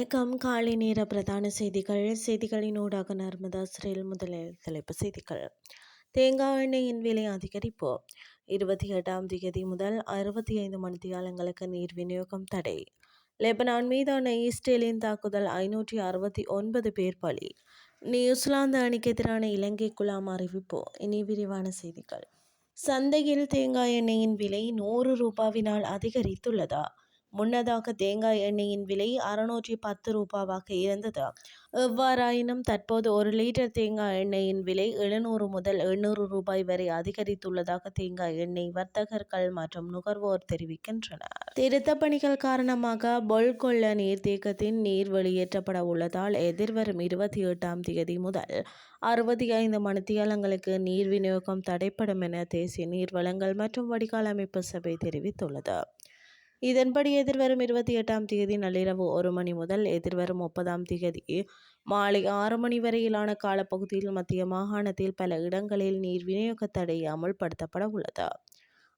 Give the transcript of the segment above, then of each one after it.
வணக்கம். காலை நேர பிரதான செய்திகள். செய்திகளின் ஊடாக நர்மதா சிறையில் முதலில் தலைப்பு செய்திகள். தேங்காய் எண்ணெயின் விலை அதிகரிப்பு. இருபத்தி எட்டாம் தேதி முதல் அறுபத்தி ஐந்து மணித்தியாலங்களுக்கு நீர் விநியோகம் தடை. லெபனான் மீதான இஸ்ரேலின் தாக்குதல் ஐநூற்றி அறுபத்தி ஒன்பது பேர் பலி. நியூசிலாந்து அணிக்கு எதிரான இலங்கை குலாம் அறிவிப்பு. இனி விரிவான செய்திகள். சந்தையில் தேங்காய் எண்ணெயின் விலை நூறு ரூபாவினால் அதிகரித்துள்ளதா? முன்னதாக தேங்காய் எண்ணெயின் விலை அறுநூற்றி பத்து ரூபாவாக இருந்தது. எவ்வாறாயினும் தற்போது ஒரு லிட்டர் தேங்காய் எண்ணெயின் விலை எழுநூறு முதல் எண்ணூறு ரூபாய் வரை அதிகரித்துள்ளதாக தேங்காய் எண்ணெய் வர்த்தகர்கள் மற்றும் நுகர்வோர் தெரிவிக்கின்றனர். திருத்த பணிகள் காரணமாக பொல்கொள்ள நீர்த்தேக்கத்தின் நீர் வெளியேற்றப்பட உள்ளதால் எதிர்வரும் இருபத்தி எட்டாம் தேதி முதல் அறுபத்தி ஐந்து மணித்தியாலங்களுக்கு நீர் விநியோகம் தடைப்படும் என தேசிய நீர் வளங்கள் மற்றும் வடிகால் அமைப்பு சபை தெரிவித்துள்ளது. இதன்படி எதிர்வரும் இருபத்தி எட்டாம் தேதி நள்ளிரவு ஒரு மணி முதல் எதிர்வரும் முப்பதாம் தேதி மாலை ஆறு மணி வரையிலான காலப்பகுதியில் மத்திய மாகாணத்தில் பல இடங்களில் நீர் விநியோக தடை அமுல்படுத்தப்பட உள்ளது.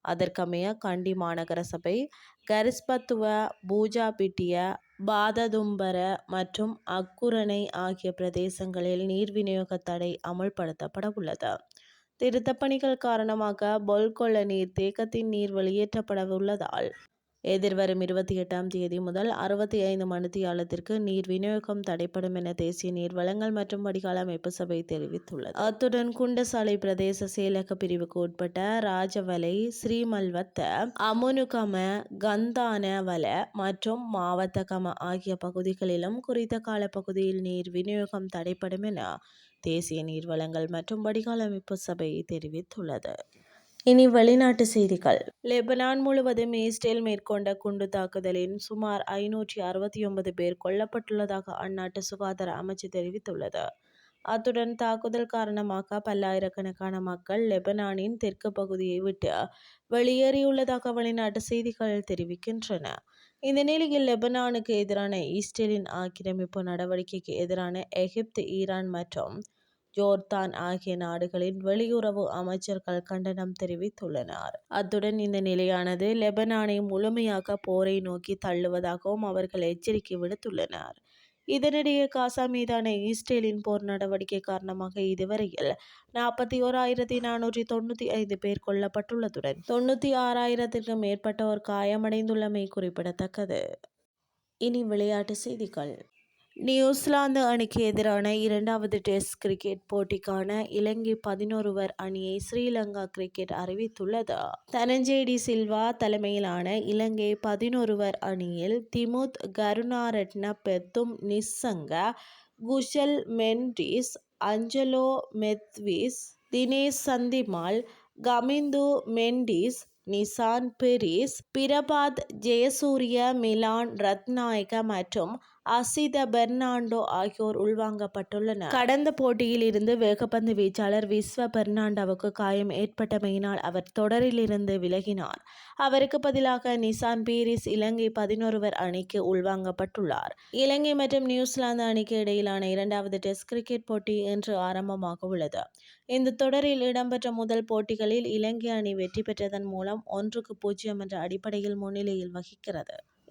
அதற்கமைய கண்டி மாநகர சபை கரிஸ்பத்துவ பூஜாபிட்டிய பாததும்பர மற்றும் அக்குரணை ஆகிய பிரதேசங்களில் நீர் விநியோக தடை அமுல்படுத்தப்பட உள்ளது. திருத்தப்பணிகள் காரணமாக பொல்கொள்ள நீர் தேக்கத்தின் நீர் வெளியேற்றப்பட உள்ளதால் எதிர்வரும் இருபத்தி எட்டாம் தேதி முதல் அறுபத்தி ஐந்து மணித்தியாலத்திற்கு நீர் விநியோகம் தடைப்படும் என தேசிய நீர் வளங்கள் மற்றும் வடிகால் அமைப்பு சபை தெரிவித்துள்ளது. அத்துடன் குண்டசாலை பிரதேச செயலக பிரிவுக்கு உட்பட்ட ராஜவலை ஸ்ரீமல்வத்த அமுனுகம கந்தானவல மற்றும் மாவத்தகம ஆகிய பகுதிகளிலும் குறித்த காலப்பகுதியில் நீர் விநியோகம் தடைப்படும் என தேசிய நீர் வளங்கள் மற்றும் வடிகால் அமைப்பு சபை தெரிவித்துள்ளது. இனி வெளிநாட்டு செய்திகள். லெபனான் முழுவதும் ஈஸ்டேல் மேற்கொண்ட குண்டு தாக்குதலில் சுமார் ஐநூற்றி அறுபத்தி ஒன்பது பேர் கொல்லப்பட்டுள்ளதாக அந்நாட்டு சுகாதார அமைச்சு தெரிவித்துள்ளது. அத்துடன் தாக்குதல் காரணமாக பல்லாயிரக்கணக்கான மக்கள் லெபனானின் தெற்கு பகுதியை விட்டு வெளியேறியுள்ளதாக வெளிநாட்டு செய்திகள் தெரிவிக்கின்றன. இந்த நிலையில் லெபனானுக்கு எதிரான ஈஸ்டேலின் ஆக்கிரமிப்பு நடவடிக்கைக்கு எதிரான எகிப்து ஈரான் மற்றும் ஜோர்தான் ஆகிய நாடுகளின் வெளியுறவு அமைச்சர்கள் கண்டனம் தெரிவித்துள்ளனர். அத்துடன் இந்த நிலையானது லெபனானை முழுமையாக போரை நோக்கி தள்ளுவதாகவும் அவர்கள் எச்சரிக்கை விடுத்துள்ளனர். இதனிடையே காசா மீதான இஸ்ரேலின் போர் நடவடிக்கை காரணமாக இதுவரையில் நாற்பத்தி ஓராயிரத்தி நானூற்றி தொண்ணூற்றி ஐந்து பேர் கொல்லப்பட்டுள்ளதுடன் தொண்ணூற்றி ஆறாயிரத்திற்கும் மேற்பட்டோர் காயமடைந்துள்ளமை குறிப்பிடத்தக்கது. இனி விளையாட்டு செய்திகள். நியூசிலாந்து அணிக்கு எதிரான இரண்டாவது டெஸ்ட் கிரிக்கெட் போட்டிக்கான இலங்கை பதினொருவர் அணியை ஸ்ரீலங்கா கிரிக்கெட் அறிவித்துள்ளது. தனஞ்சேடி சில்வா தலைமையிலான இலங்கை பதினொருவர் அணியில் திமுத் கருணாரட்ன பெத்தும் நிஸ்ஸங்க குஷல் மென்டிஸ் அஞ்சலோ மெத்விஸ் தினேஷ் சந்திமால் கமிந்து மெண்டிஸ் நிசான் பெரிஸ் பிரபாத் ஜெயசூரிய மிலான் ரத்நாயக மற்றும் அசித பெர்னாண்டோ ஆகியோர் உள்வாங்கப்பட்டுள்ளனர். கடந்த போட்டியில் இருந்து வேகப்பந்து வீச்சாளர் விஸ்வ பெர்னாண்டோவுக்கு காயம் ஏற்பட்டமையினால் அவர் தொடரிலிருந்து விலகினார். அவருக்கு பதிலாக நிசான் பீரிஸ் இலங்கை பதினொருவர் அணிக்கு உள்வாங்கப்பட்டுள்ளார். இலங்கை மற்றும் நியூசிலாந்து அணிக்கு இடையிலான இரண்டாவது டெஸ்ட் கிரிக்கெட் போட்டி இன்று ஆரம்பமாக உள்ளது. இந்த தொடரில் இடம்பெற்ற முதல் போட்டிகளில் இலங்கை அணி வெற்றி பெற்றதன் மூலம் ஒன்றுக்கு பூஜ்ஜியம் என்ற அடிப்படையில் முன்னிலையில் வகிக்கிறது.